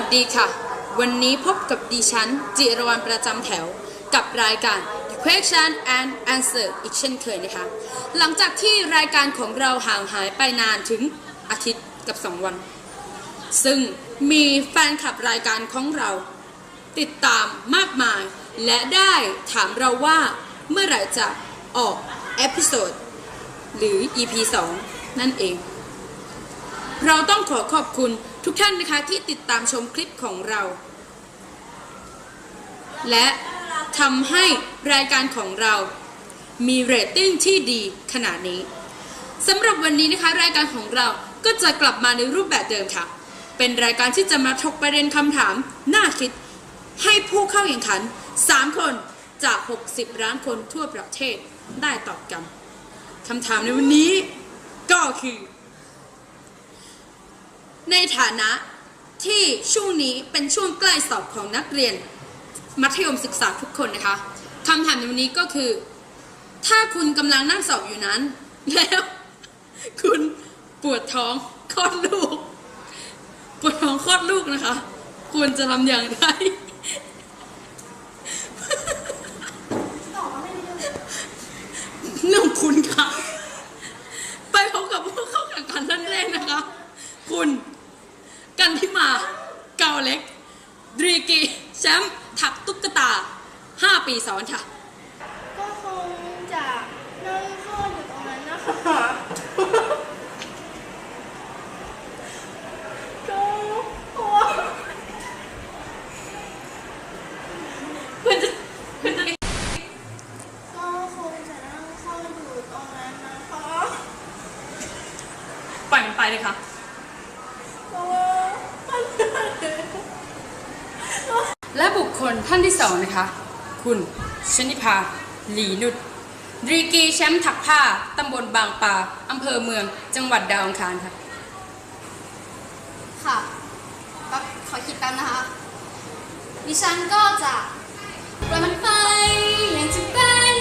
วัสดีค่ะ วันนี้พบกับดิฉัน จิรวรรณประจำแถว กับรายการ Question and Answer อีกเช่นเคยนะคะ หลังจากที่รายการของเราห่างหายไปนานถึงอาทิตย์กับ 2 วัน ซึ่งมีแฟนคลับรายการของเรา ติดตามมากมาย และได้ถามเราว่าเมื่อไหร่จะออกเอพิโซดหรือ EP 2 นั่นเอง เราต้องขอขอบคุณทุกท่านนะคะที่ติดตามชมคลิปของเรา และทำให้รายการของเรามีเรตติ้งที่ดีขนาดนี้สำหรับวันนี้นะคะ รายการของเราก็จะกลับมาในรูปแบบเดิมค่ะ เป็นรายการที่จะมาถกประเด็นคำถามน่าคิด ให้ผู้เข้าแข่งขัน 3 คนจาก 60 ล้านคนทั่วประเทศได้ตอบกันคำถามในวันนี้ก็คือ ในฐานะที่ช่วงนี้เป็นช่วงใกล้สอบของนักเรียน มัธยมศึกษาทุกคนนะคะคำถามในวันนี้ก็คือ ถ้าคุณกำลังนั่งสอบอยู่นั้น แล้ว คุณปวดท้องคลอดลูก ปวดท้องคลอดลูกนะคะควรจะทำอย่างไร เรื่องของคุณค่ะ ไปพบกับผู้เข้าแข่งขันท่านแรกนะคะ คุณกันทิมา เกาเล็กดรีกีแชมป์ถักตุ๊กตา 5 ปีซ้อนค่ะ ก็คงจะนั่งคลอดอยู่ตรงนั้นนะคะก็กลัวคุณจะคุณจะก็คงจะนั่งคลอดอยู่ตรงนั้นนะคะปล่อยมันไปเลยค่ะ ก็มันเหนื่อย และบุ คคลท่านที่สองนะคะ คุณชนิพาหลีนุชดรีกีแชมป์ถักผ้าตำบลบางปลาอำเภอเมืองจังหวัดดาวอังคารค่ะ ค่ะก็ขอคิดแป๊บนะคะ ดิฉันก็จะปล่อยมันไปอย่างจะเป็น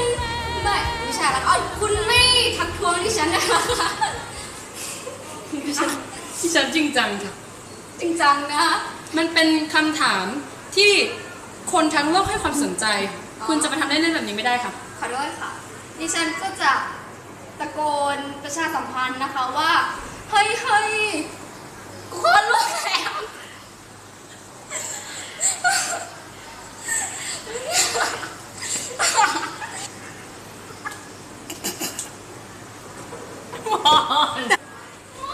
ไม่ไม่ใช่แล้วอ๋อคุณไม่ทักทวงดิฉันนะคะที่ฉันจริงจังค่ะ จริงจังนะคะมันเป็นคำถามที่ คนทั้งโลกให้ความสนใจ คุณจะมาทำเล่นๆแบบนี้ไม่ได้ค่ะ ขอโทษค่ะ ดิฉันก็จะตะโกนประชาสัมพันธ์นะคะว่า เฮ้ยเฮ้ยกูคลอดลูกแล้ว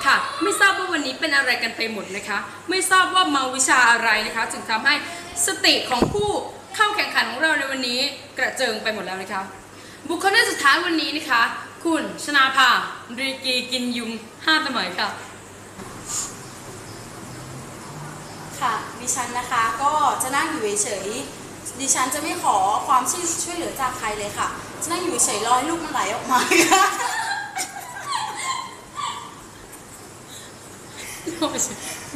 ค่ะ ไม่ทราบว่าวันนี้เป็นอะไรกันไปหมดนะคะ ไม่ทราบว่าเมาวิชาอะไรนะคะจึงทำให้ สติของผู้เข้าแข่งขันของเราในวันนี้กระเจิงไปหมดแล้วนะคะ บุคคลท่านสุดท้ายวันนี้นะคะ คุณชนาภารีกีกินยุงห้าตะเหมยค่ะ ค่ะดิฉันนะคะก็จะนั่งอยู่เฉยๆดิฉันจะไม่ขอความช่วยช่วยเหลือจากใครเลยค่ะ จะนั่งอยู่เฉยๆรอให้ลูกมันไหลออกมาค่ะ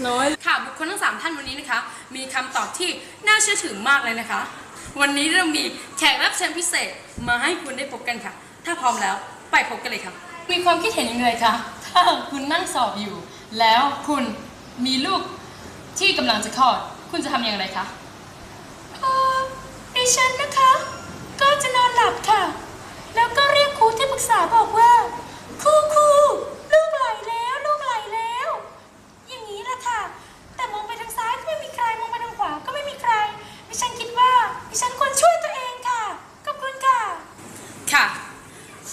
น้อยค่ะบุคคลทั้งสามท่านวันนี้นะคะ มีคำตอบที่น่าเชื่อถือมากเลยนะคะ วันนี้เรามีแขกรับเชิญพิเศษมาให้คุณได้พบกันค่ะ ถ้าพร้อมแล้วไปพบกันเลยค่ะ มีความคิดเห็นยังไงคะถ้าคุณนั่งสอบอยู่ แล้วคุณมีลูกที่กำลังจะคลอด คุณจะทำอย่างไรคะดิฉันนะคะ ก็จะนอนหลับค่ะ แล้วก็เรียกครูที่ปรึกษาบอกว่าครูครูลูกไหลแล้วลูกไหลแล้ว อย่างนี้แหละค่ะ แต่มองไปทางซ้ายก็ไม่มีใครมองไปทางขวาก็ไม่มีใคร ดิฉันคิดว่า ดิฉันควรช่วยตัวเองค่ะขอบคุณค่ะ ค่ะ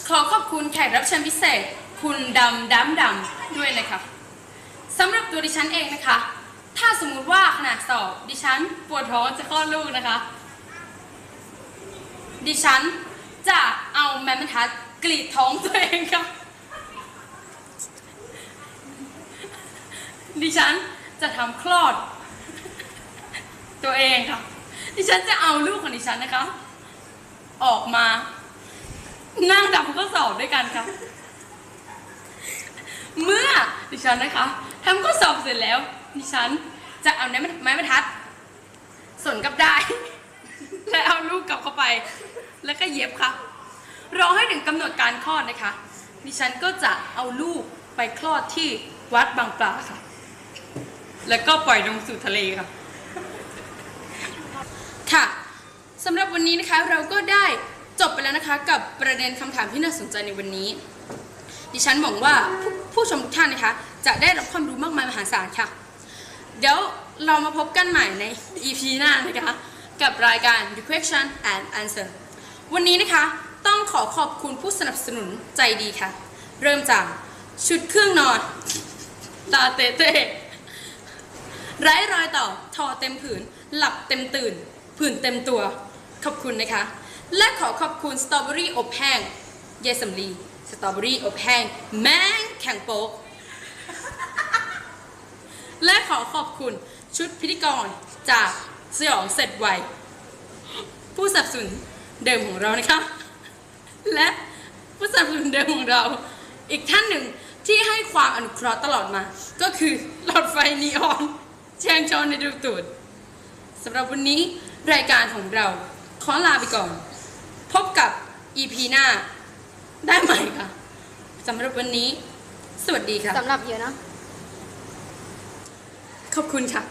ขอขอบ คุณแขกรับเชิญพิเศษ คุณดำดำดำด้วยนะคะสำหรับตัวดิฉันเองนะคะ ถ้าสมมุติว่าขณะสอบดิฉันปวดท้องจะคลอดลูกนะคะ ดิฉันจะเอาแม่บรรทัดกรีดท้องตัวเองค่ะ ดิฉันจะทำคลอด ตัวเองค่ะ ดิฉันจะเอาลูกของดิฉันนะคะ ออกมา นั่งดับข้อสอบด้วยกันค่ะเมื่อดิฉันนะคะทำข้อสอบเสร็จแล้วดิฉันจะเอาไม้ไม้บรรทัดส่วนกับได้ และเอาลูกกลับเข้าไป แล้วก็เย็บค่ะรอให้ถึงกำหนดการคลอดนะคะ ดิฉันก็จะเอาลูกไปคลอดที่วัดบางปลาค่ะ แล้วก็ปล่อยลงสู่ทะเลค่ะ ค่ะสำหรับวันนี้นะคะเราก็ได้ แล้วนะคะ กับประเด็นคำถามที่น่าสนใจในวันนี้ ดิฉันหวังว่าผู้ผู้ชมทุกท่านนะคะ จะได้รับความรู้มากมายมหาศาลค่ะ เดี๋ยวเรามาพบกันใหม่ใน EP หน้านะคะกับรายการ The Question and Answer วันนี้นะคะต้องขอขอบคุณผู้สนับสนุนใจดีค่ะ เริ่มจากชุดเครื่องนอนตาเตเตไร้รอยต่อ ทอเต็มผืน หลับเต็มตื่น ผื่นเต็มตัว ขอบคุณนะคะ และขอขอบคุณสตรอเบอรี่อบแห้งเยสำลีสตรอเบอรี่อบแห้งแมงแข็งโป๊กและขอขอบคุณชุดพิธีกรจากสยองเสร็จไวผู้สับสนเดิมของเรานะคะและผู้สับสนุนเดิมของเรา อีกท่านหนึ่งที่ให้ความอนุเคราะห์ตลอดมา ก็คือหลอดไฟนีออนแชงชอนในดูตูดสำหรับวันนี้รายการของเราขอลาไปก่อน พบกับ EP หน้า ได้ใหม่ค่ะสำหรับวันนี้ สวัสดีค่ะ สำหรับเยอะเนาะ ขอบคุณค่ะ